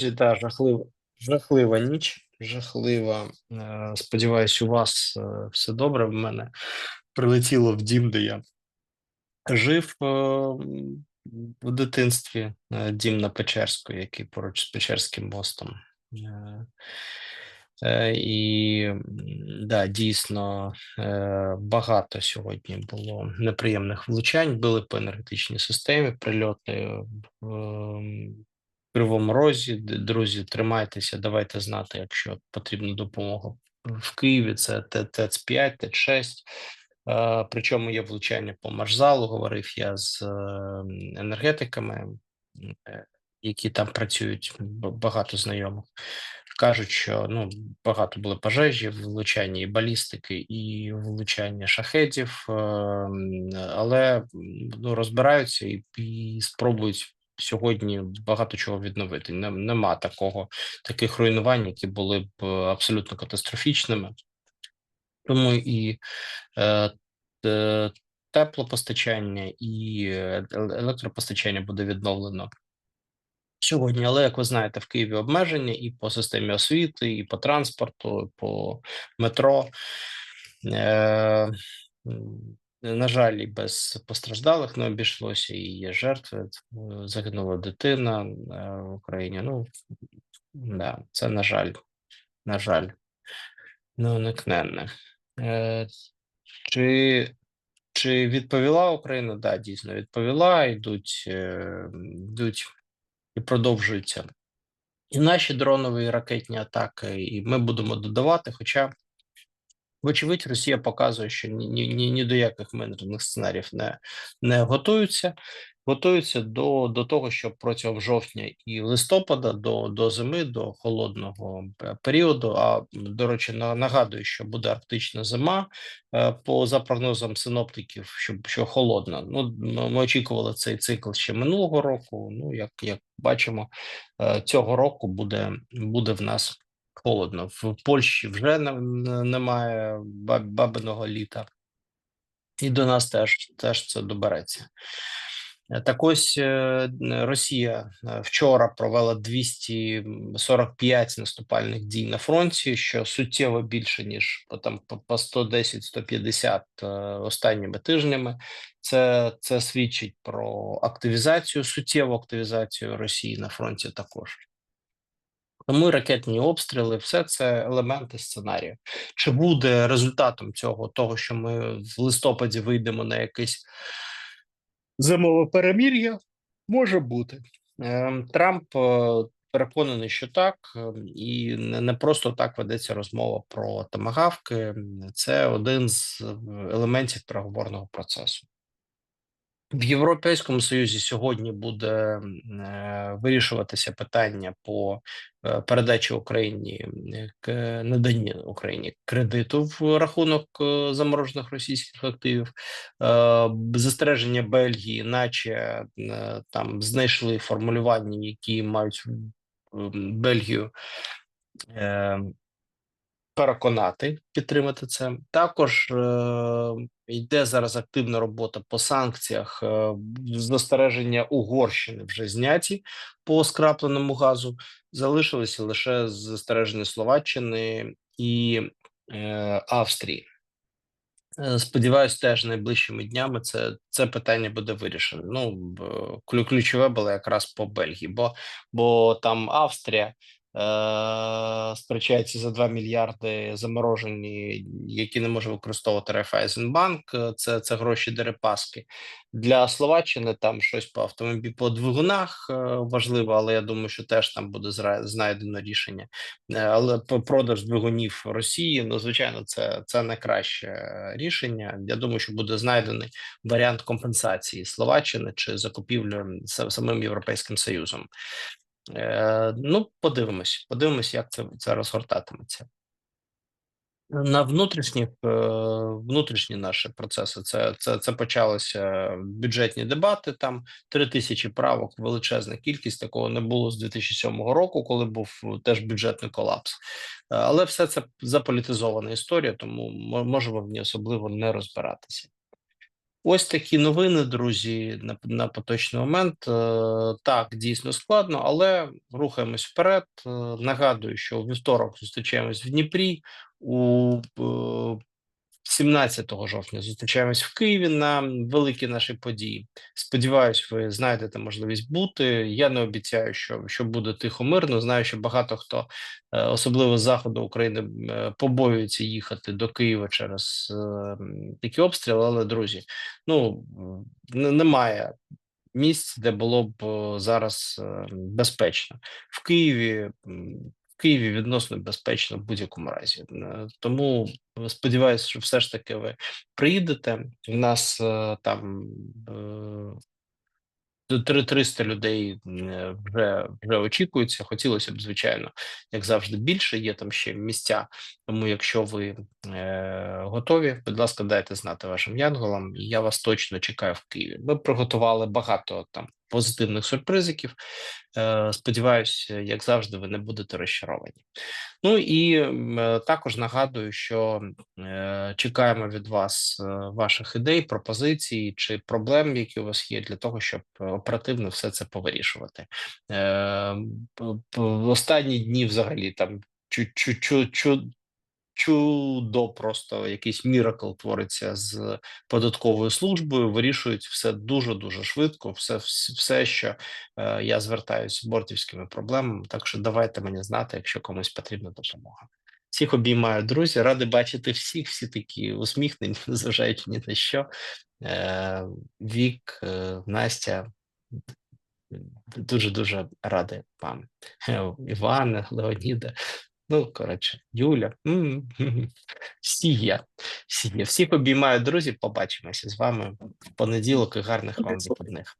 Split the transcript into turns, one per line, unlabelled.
та жахлива, жахлива ніч, жахлива. Е, Сподіваюсь, у вас е, все добре. В мене прилетіло в дім, де я жив е, в дитинстві. Дім на Печерську, який поруч з Печерським мостом. І да, дійсно багато сьогодні було неприємних влучань, били по енергетичній системі, прильоти Кривому Розі. Друзі, тримайтеся, давайте знати, якщо потрібна допомога в Києві. Це ТЕЦ-5, ТЕЦ-6. Е, Причому є влучання по маршзалу. Говорив я з е, енергетиками, е, які там працюють. Багато знайомих кажуть, що ну багато було пожежі, влучання і балістики, і влучання шахедів, е, але ну розбираються і, і спробують сьогодні багато чого відновити. Нема такого таких руйнувань, які були б е, абсолютно катастрофічними. Тому і е, те- теплопостачання і е, електропостачання буде відновлено сьогодні. Але як ви знаєте, в Києві обмеження і по системі освіти, і по транспорту, і по метро. Е, на жаль, і без постраждалих не обійшлося, і є жертви. Е, Загинула дитина е, в Україні. Ну да, це на жаль, на жаль, неуникненне. Е, чи, чи відповіла Україна? Да, дійсно відповіла. Йдуть, е, йдуть і продовжуються і наші дронові і ракетні атаки, і ми будемо додавати. Хоча, вочевидь, Росія показує, що ні, ні, ні, до яких мирних сценаріїв не, не готуються. Готуються до, до того, щоб протягом жовтня і листопада, до, до зими, до холодного періоду. А до речі, на- нагадую, що буде арктична зима е, по за прогнозам синоптиків, що, що холодна. Ну ми очікували цей цикл ще минулого року. Ну як, як бачимо, е, цього року буде, буде в нас холодно. В Польщі вже не, не- немає бабиного літа, і до нас теж, теж це добереться. Е, Так ось е, Росія е, вчора провела 245 наступальних дій на фронті, що суттєво більше ніж там по- по 110-150 е, останніми тижнями. Це, це свідчить про активізацію, суттєву активізацію Росії на фронті також. Тому ракетні обстріли, все це елементи сценарію. Чи буде результатом цього того, що ми в листопаді вийдемо на якийсь зимове перемір'я? Може бути. Ем, Трамп е, переконаний, що так, ем, і не просто так ведеться розмова про томагавки. Це один з е, елементів переговорного процесу. В Європейському Союзі сьогодні буде е, вирішуватися питання по е, передачі Україні е, к наданні Україні кредиту в рахунок заморожених російських активів. Застереження Бельгії, наче там знайшли формулювання, які мають Бельгію. Переконати підтримати це. Також е, йде зараз активна робота по санкціях. Е, застереження Угорщини вже зняті по скрапленому газу. Залишилися лише застереження Словаччини і е, Австрії. Е, Сподіваюсь, теж найближчими днями це, це питання буде вирішено. Ну ключове було якраз по Бельгії, бо, бо там Австрія сперечається за 2 мільярди заморожені, які не може використовувати Райфайзенбанк. Е, Це, це гроші Дерипаски. Для Словаччини там щось по автомобілі по двигунах е, важливо, але я думаю, що теж там буде знайдено рішення. Е, Але продаж двигунів Росії, ну звичайно, це, це найкраще е, рішення. Я думаю, що буде знайдений варіант компенсації Словаччини чи закупівлі са- самим Європейським Союзом. Е, ну, подивимось, подивимось, як це, це розгортатиметься. На внутрішніх е, внутрішні наші процеси це, це, це почалися бюджетні дебати. Там три тисячі правок, величезна кількість такого не було з 2007 року, коли був теж бюджетний колапс. Е, Але все це заполітизована історія, тому мо- можемо в ній особливо не розбиратися. Ось такі новини, друзі, на на поточний момент. Е, Так, дійсно складно, але рухаємось вперед. Е, Нагадую, що у вівторок зустрічаємось в Дніпрі. У е, 17 жовтня зустрічаємось в Києві на великі наші події. Сподіваюсь, ви знайдете можливість бути. Я не обіцяю, що, що буде тихо мирно. Знаю, що багато хто, е, особливо з заходу України, е, побоюється їхати до Києва через е, такі обстріли. Але друзі, ну немає місць, де було б зараз безпечно в Києві. Києві відносно безпечно в будь-якому разі. Е, Тому сподіваюся, що все ж таки ви приїдете. У нас е, там е, до 300 людей е, вже вже очікується. Хотілося б, звичайно, як завжди, більше. Є там ще місця. Тому, якщо ви е, готові, будь ласка, дайте знати вашим янголам. Я вас точно чекаю в Києві. Ми приготували багато там позитивних сюрпризиків. Е, Сподіваюся, як завжди, ви не будете розчаровані. Ну і е, також нагадую, що е, чекаємо від вас ваших ідей, пропозицій чи проблем, які у вас є, для того, щоб оперативно все це повирішувати. В останні дні взагалі там чу- чу- чу- чу- чудо, просто якийсь міракл твориться з податковою службою. Вирішують все дуже дуже швидко. Все, все, що е, я звертаюся з бортівськими проблемами. Так що давайте мені знати, якщо комусь потрібна допомога. Всіх обіймаю, друзі. Радий бачити всіх, всі такі усміхнені, незважаючи ні на що. Е, Вік, е, Настя, дуже дуже радий вам. Е, Івана, Леоніда. Ну, коротше, Юля. Сія. Є. Всіх обіймаю, друзі. Побачимося з вами в понеділок і гарних вам вихідних.